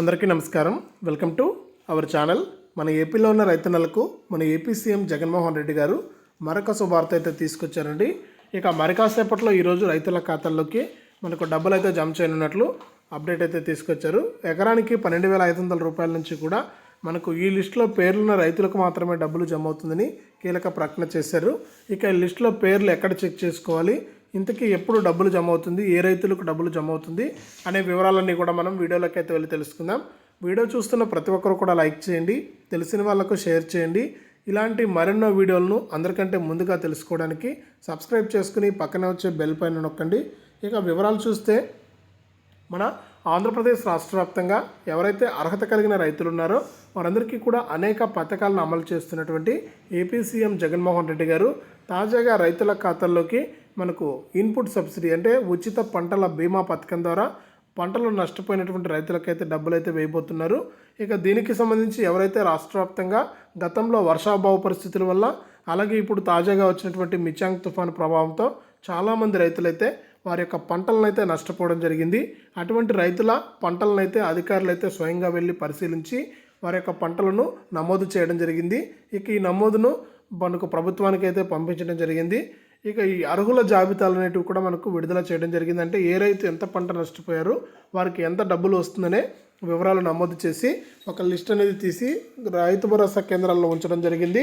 అందరికీ నమస్కారం. Welcome to our channel. మన ఏపీలో ఉన్న రైతన్నలకు మన ఏపీ సీఎం జగన్మోహన్ రెడ్డి గారు మరొక శుభార్త అయితే తీసుకొచ్చారండి. ఇక మరి కాసేపట్లో ఈరోజు రైతుల ఖాతాల్లోకి మనకు డబ్బులు అయితే జమ చేయనున్నట్లు అప్డేట్ అయితే తీసుకొచ్చారు. ఎకరానికి పన్నెండు వేల ఐదు వందల రూపాయల నుంచి కూడా మనకు ఈ లిస్టులో పేర్లున్న రైతులకు మాత్రమే డబ్బులు జమ అవుతుందని కీలక ప్రకటన చేశారు. ఇక ఈ లిస్టులో పేర్లు ఎక్కడ చెక్ చేసుకోవాలి? ఇంతకీ ఎప్పుడు డబ్బులు జమ అవుతుంది? ఏ రైతులకు డబ్బులు జమ అవుతుంది? అనే వివరాలన్నీ కూడా మనం వీడియోలోకి అయితే వెళ్ళి తెలుసుకుందాం. వీడియో చూస్తున్న ప్రతి ఒక్కరు కూడా లైక్ చేయండి తెలిసిన వాళ్ళకు షేర్ చేయండి. ఇలాంటి మరెన్నో వీడియోలను అందరికంటే ముందుగా తెలుసుకోవడానికి సబ్స్క్రైబ్ చేసుకుని పక్కనే వచ్చే బెల్ పైన నొక్కండి. ఇక వివరాలు చూస్తే మన ఆంధ్రప్రదేశ్ రాష్ట్ర వ్యాప్తంగా ఎవరైతే అర్హత కలిగిన రైతులు ఉన్నారో వారందరికీ కూడా అనేక పథకాలను అమలు చేస్తున్నటువంటి ఏపీ సీఎం జగన్మోహన్ రెడ్డి గారు తాజాగా రైతుల ఖాతాల్లోకి మనకు ఇన్పుట్ సబ్సిడీ అంటే ఉచిత పంటల బీమా పథకం ద్వారా పంటలు నష్టపోయినటువంటి రైతులకైతే డబ్బులు అయితే వేయబోతున్నారు. ఇక దీనికి సంబంధించి ఎవరైతే రాష్ట్ర వ్యాప్తంగా గతంలో వర్షాభావ పరిస్థితుల వల్ల అలాగే ఇప్పుడు తాజాగా వచ్చినటువంటి మిచాంగ్ తుఫాను ప్రభావంతో చాలామంది రైతులైతే వారి యొక్క పంటలనైతే నష్టపోవడం జరిగింది. అటువంటి రైతుల పంటలనైతే అధికారులు అయితే స్వయంగా వెళ్ళి పరిశీలించి వారి యొక్క పంటలను నమోదు చేయడం జరిగింది. ఇక ఈ నమోదును మనకు ప్రభుత్వానికి అయితే పంపించడం జరిగింది. ఇక ఈ అర్హుల జాబితాలు అనేటివి కూడా మనకు విడుదల చేయడం జరిగింది అంటే ఏ రైతు ఎంత పంట నష్టపోయారు వారికి ఎంత డబ్బులు వస్తుందనే వివరాలు నమోదు చేసి ఒక లిస్ట్ అనేది తీసి రైతు భరోసా కేంద్రాల్లో ఉంచడం జరిగింది.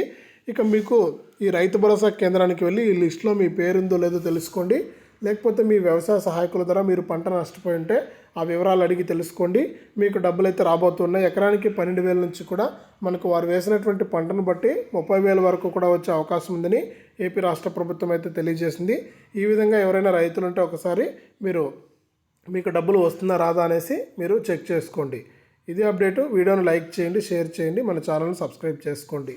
ఇక మీకు ఈ రైతు భరోసా కేంద్రానికి వెళ్ళి ఈ లిస్టులో మీ పేరుందో లేదో తెలుసుకోండి. లేకపోతే మీ వ్యవసాయ సహాయకుల ద్వారా మీరు పంట నష్టపోయి ఉంటే ఆ వివరాలు అడిగి తెలుసుకోండి. మీకు డబ్బులు అయితే రాబోతున్నాయి. ఎకరానికి పన్నెండు వేల నుంచి కూడా మనకు వారు వేసినటువంటి పంటను బట్టి ముప్పై వేల వరకు కూడా వచ్చే అవకాశం ఉందని ఏపీ రాష్ట్ర ప్రభుత్వం అయితే తెలియజేసింది. ఈ విధంగా ఎవరైనా రైతులు ఉంటే ఒకసారి మీరు మీకు డబ్బులు వస్తుందా రాదా అనేసి మీరు చెక్ చేసుకోండి. ఇది అప్డేటు. వీడియోను లైక్ చేయండి షేర్ చేయండి. మన ఛానల్ని సబ్స్క్రైబ్ చేసుకోండి.